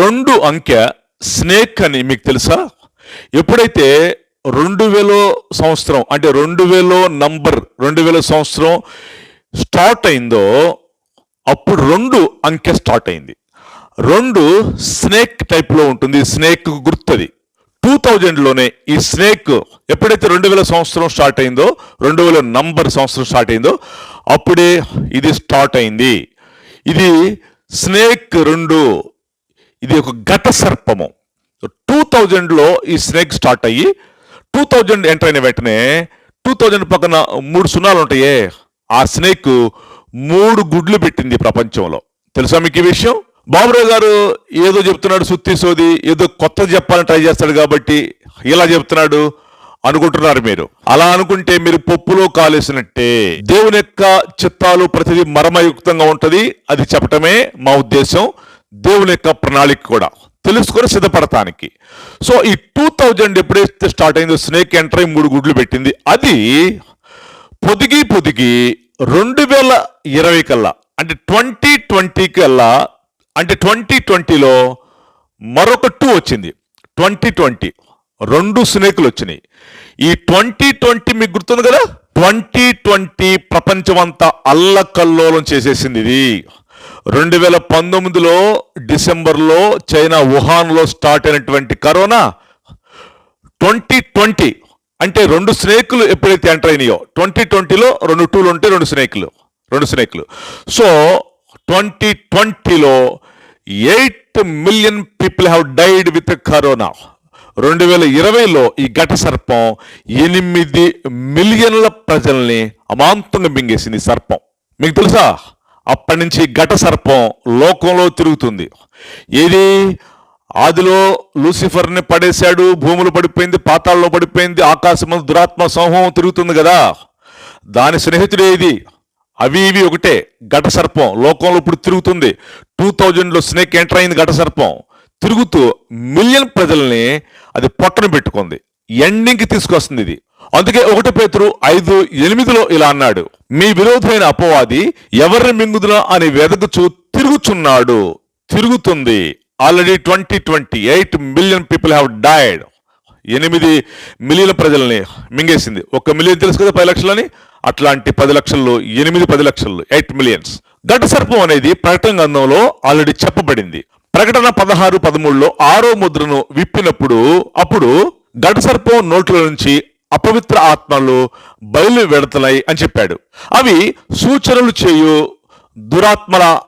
రెండు అంకె స్నేక్ అని మీకు తెలుసా? ఎప్పుడైతే రెండు వేలో సంవత్సరం అంటే రెండు వేలో నంబర్ రెండు వేల సంవత్సరం స్టార్ట్ అయిందో అప్పుడు రెండు అంకె స్టార్ట్ అయింది. రెండు స్నేక్ టైప్లో ఉంటుంది స్నేక్ గుర్తుంది. టూ థౌజండ్లోనే ఈ స్నేక్ ఎప్పుడైతే రెండు వేల సంవత్సరం స్టార్ట్ అయిందో రెండు వేల నంబర్ సంవత్సరం స్టార్ట్ అయిందో అప్పుడే ఇది స్టార్ట్ అయింది. ఇది స్నేక్ రెండు ఇది ఒక ఘట సర్పము. టూ థౌజండ్లో ఈ స్నేక్ స్టార్ట్ అయ్యి టూ థౌజండ్ ఎంటర్ అయిన వెంటనే టూ థౌజండ్ పక్కన మూడు సున్నాలు ఉంటాయే. ఆ స్నేక్ మూడు గుడ్లు పెట్టింది ప్రపంచంలో. తెలుసా మీకు ఈ విషయం? బాబురావు గారు ఏదో చెప్తున్నాడు సుత్తి సోది ఏదో కొత్త చెప్పాలని ట్రై చేస్తాడు కాబట్టి ఇలా చెప్తున్నాడు అనుకుంటున్నారు మీరు. అలా అనుకుంటే మీరు పప్పులో కాలేసినట్టే. దేవుని యొక్క చిత్తాలు ప్రతిదీ మర్మయుక్తంగా ఉంటది. అది చెప్పటమే మా ఉద్దేశం. దేవుని యొక్క ప్రణాళిక కూడా తెలుసుకొని సిద్ధపడటానికి. సో ఈ టూ థౌజండ్ ఎప్పుడైతే స్టార్ట్ అయిందో స్నేక్ ఎంటర్ అయి మూడు గుడ్లు పెట్టింది. అది పొదిగి పొదిగి రెండు వేల ఇరవై కల్లా అంటే ట్వంటీ ట్వంటీ కల్లా అంటే ట్వంటీ ట్వంటీలో మరొక టూ వచ్చింది. ట్వంటీ ట్వంటీ రెండు స్నేకులు వచ్చినాయి. ఈ ట్వంటీ ట్వంటీ మీకు గుర్తుంది కదా? ట్వంటీ ట్వంటీ ప్రపంచమంతా అల్లకల్లోలం చేసేసింది ఇది. రెండు వేల పంతొమ్మిదిలో డిసెంబర్లో చైనా వుహాన్లో స్టార్ట్ అయినటువంటి కరోనా ట్వంటీ ట్వంటీ అంటే రెండు స్నేకులు ఎప్పుడైతే ఎంటర్ అయినాయో ట్వంటీ ట్వంటీలో రెండు టూలు ఉంటే రెండు స్నేకులు రెండు స్నేకులు. సో ట్వంటీ ట్వంటీలో eight million people have died with corona. రెండు వేల ఇరవైలో ఈ ఘట సర్పం ఎనిమిది మిలియన్ల ప్రజల్ని అమాంతంగా మింగేసింది సర్పం. మీకు తెలుసా? అప్పటి నుంచి ఘట సర్పం లోకంలో తిరుగుతుంది. ఏది? ఆదిలో లూసిఫర్ని పడేశాడు భూములు పడిపోయింది పాతాల్లో పడిపోయింది ఆకాశం దురాత్మ సమూహం తిరుగుతుంది కదా. దాని స్నేహితుడు ఏది? అవి ఇవి ఒకటే ఘట సర్పం. లోకంలో ఇప్పుడు తిరుగుతుంది. టూ థౌజండ్లో స్నేక్ ఎంటర్ అయింది ఘట సర్పం. తిరుగుతూ మిలియన్ ప్రజల్ని అది పొట్టను పెట్టుకుంది. ఎండింగ్కి తీసుకొస్తుంది ఇది. అందుకే ఒకటి పేతురు ఐదు ఎనిమిదిలో ఇలా అన్నాడు మీ విరోధమైన అపవాది ఎవరిని మింగుదునా అని వెదకుచు తిరుగుచున్నాడు. తిరుగుతుంది. Already twenty twenty eight million people have died ఎనిమిది మిలియన్ ప్రజల్ని మింగేసింది. ఒక మిలియన్ తెలుసు కదా పది లక్షలని? అట్లాంటి పది లక్షల్లో ఎనిమిది పది లక్షలు ఎయిట్ మిలియన్స్ గడ్డ సర్పం అనేది ప్రకటన గ్రంథంలో ఆల్రెడీ చెప్పబడింది. ప్రకటన పదహారు పదమూడులో ఆరో ముద్రను విప్పినప్పుడు అప్పుడు గడ్డ సర్పం నోట్ల నుంచి అపవిత్ర ఆత్మలు బయలు వెడతలై అని చెప్పాడు. అవి సూచనలు చేయు దురాత్మల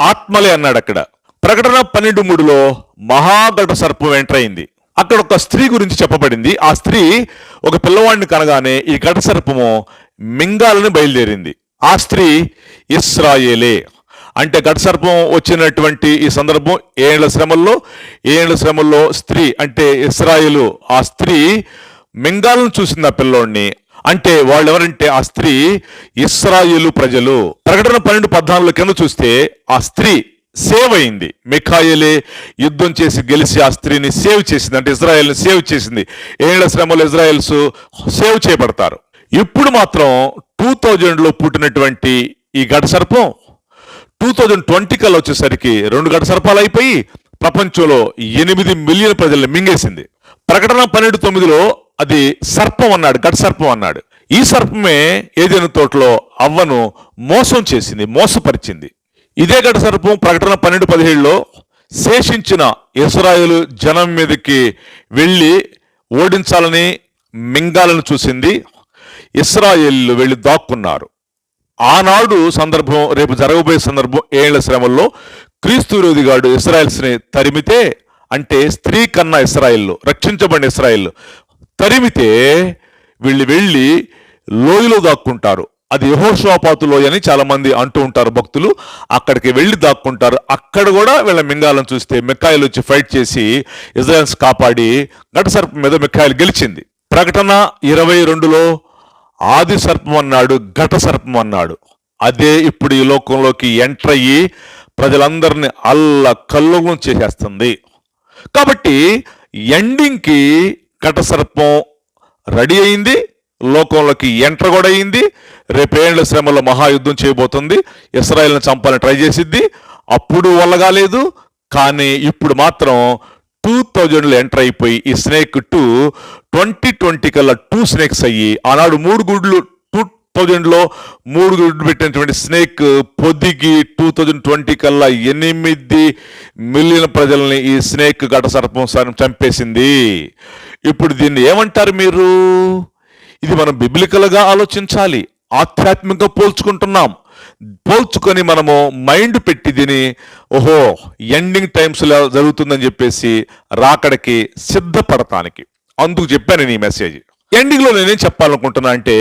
ఆత్మలే అన్నాడు అక్కడ. ప్రకటన పన్నెండు మూడులో మహాఘట సర్పం ఎంటర్ అయింది. అక్కడ ఒక స్త్రీ గురించి చెప్పబడింది. ఆ స్త్రీ ఒక పిల్లవాడిని కనగానే ఈ ఘట సర్పము మింగాలని బయలుదేరింది. ఆ స్త్రీ ఇస్రాయేలే. అంటే ఘట సర్పం వచ్చినటువంటి ఈ సందర్భం ఏళ్ళ శ్రమల్లో ఏళ్ళ శ్రమల్లో స్త్రీ అంటే ఇస్రాయేలు. ఆ స్త్రీ మింగాలను చూసింది ఆ పిల్లోడిని అంటే వాళ్ళు ఎవరంటే ఆ స్త్రీ ఇస్రాయేలు ప్రజలు. ప్రకటన పన్నెండు పద్నాలుగులో కింద చూస్తే ఆ స్త్రీ సేవ్ అయింది మిఖాయిలే యుద్ధం చేసి గెలిచి ఆ స్త్రీని సేవ్ చేసింది. అంటే ఇజ్రాయెల్ని సేవ్ చేసింది. ఏళ్ళ శ్రమలు ఇజ్రాయెల్స్ సేవ్ చేయబడతారు. ఇప్పుడు మాత్రం టూ థౌజండ్లో పుట్టినటువంటి ఈ ఘట సర్పం టూ థౌజండ్ ట్వంటీ కల్లా వచ్చేసరికి రెండు గంట సర్పాలు అయిపోయి ప్రపంచంలో ఎనిమిది మిలియన్ ప్రజల్ని మింగేసింది. ప్రకటన పన్నెండు తొమ్మిదిలో అది సర్పం అన్నాడు గట్ సర్పం అన్నాడు. ఈ సర్పమే ఏదైనా తోటలో అవ్వను మోసం చేసింది మోసపరిచింది. ఇదే గట సర్పం ప్రకటన పన్నెండు పదిహేడులో శేషించిన ఇస్రాయేలు జనం మీదకి వెళ్ళి ఓడించాలని మింగాలని చూసింది. ఇస్రాయేళ్ళు వెళ్ళి దాక్కున్నారు. ఆనాడు సందర్భం రేపు జరగబోయే సందర్భం ఏళ్ళ శ్రమల్లో క్రీస్తు విరోధిగాడు ఇస్రాయల్స్ని తరిమితే అంటే స్త్రీ కన్నా ఇస్రాయిల్ రక్షించబడిన ఇస్రాయిల్ తరిమితే వీళ్ళు వెళ్ళి లోయలో దాక్కుంటారు. అది యహోషోపాతు లోయ అని చాలామంది అంటూ ఉంటారు భక్తులు. అక్కడికి వెళ్ళి దాక్కుంటారు. అక్కడ కూడా వీళ్ళ మింగాలను చూస్తే మిక్కాయిలు వచ్చి ఫైట్ చేసి ఇజ్రాయల్స్ కాపాడి ఘట సర్పం మీద మిక్కాయిలు గెలిచింది. ప్రకటన ఇరవై రెండులో ఆది సర్పం అన్నాడు ఘట సర్పం అన్నాడు. అదే ఇప్పుడు ఈ లోకంలోకి ఎంటర్ అయ్యి ప్రజలందరిని అల్ల కల్లోలం చేసేస్తుంది. కాబట్టి ఎండింగ్కి కటసర్పం రెడీ అయింది. లోకంలోకి ఎంటర్ కూడా అయింది. రేపేళ్ళ శ్రమలో మహాయుద్ధం చేయబోతుంది. ఇస్రాయల్ని చంపాలని ట్రై చేసిద్ది. అప్పుడు వల్ల కాలేదు కానీ ఇప్పుడు మాత్రం టూ థౌజండ్లో ఎంటర్ అయిపోయి ఈ స్నేక్ టూ ట్వంటీ ట్వంటీ కల్లా టూ స్నేక్స్ అయ్యి ఆనాడు మూడు గుడ్లు టూ థౌజండ్లో మూడు గుడ్లు పెట్టినటువంటి స్నేక్ పొదిగి టూ థౌజండ్ ట్వంటీ కల్లా ఎనిమిది మిలియన్ ప్రజల్ని ఈ స్నేక్ ఘట సర్పం చంపేసింది. ఇప్పుడు దీన్ని ఏమంటారు మీరు? ఇది మనం బిబ్లికల్గా ఆలోచించాలి. ఆధ్యాత్మికంగా పోల్చుకుంటున్నాం. పోల్చుకొని మనము మైండ్ పెట్టి దీని ఓహో ఎండింగ్ టైమ్స్లో జరుగుతుందని చెప్పేసి రాకడికి సిద్ధపడటానికి. అందుకు చెప్పాను నేను ఈ మెసేజ్ ఎండింగ్లో నేనేం చెప్పాలనుకుంటున్నా అంటే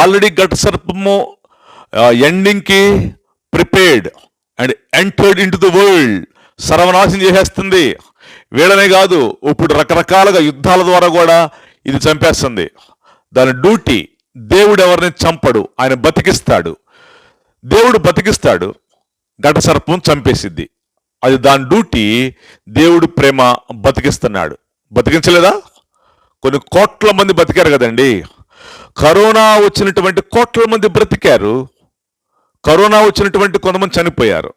ఆల్రెడీ ఘట సర్పము ఎండింగ్కి prepared and entered into the world సర్వనాశం చేసేస్తుంది. వీళ్ళనే కాదు ఇప్పుడు రకరకాలుగా యుద్ధాల ద్వారా కూడా ఇది చంపేస్తుంది. దాని డ్యూటీ దేవుడు ఎవరిని చంపడు ఆయన బతికిస్తాడు. దేవుడు బతికిస్తాడు ఘట సర్పం చంపేసిద్ది. అది దాని డ్యూటీ దేవుడు ప్రేమ బతికిస్తున్నాడు. బతికించలేదా? కొన్ని కోట్ల మంది బతికారు కదండి. కరోనా వచ్చినటువంటి కోట్ల మంది బ్రతికారు. కరోనా వచ్చినటువంటి కొంతమంది చనిపోయారు.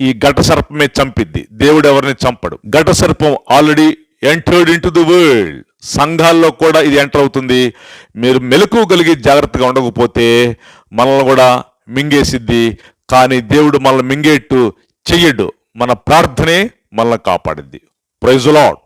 ఈ ఘట సర్పమే చంపిద్ది. దేవుడు ఎవరిని చంపడు. ఘట సర్పం already entered into the world సంఘాల్లో కూడా ఇది ఎంటర్ అవుతుంది. మీరు మెలకు కలిగి జాగ్రత్తగా ఉండకపోతే మనల్ని కూడా మింగేసిద్ది. కానీ దేవుడు మనల్ని మింగేట్టు చెయ్యడు. మన ప్రార్థనే మనల్ని కాపాడిద్ది. Praise lord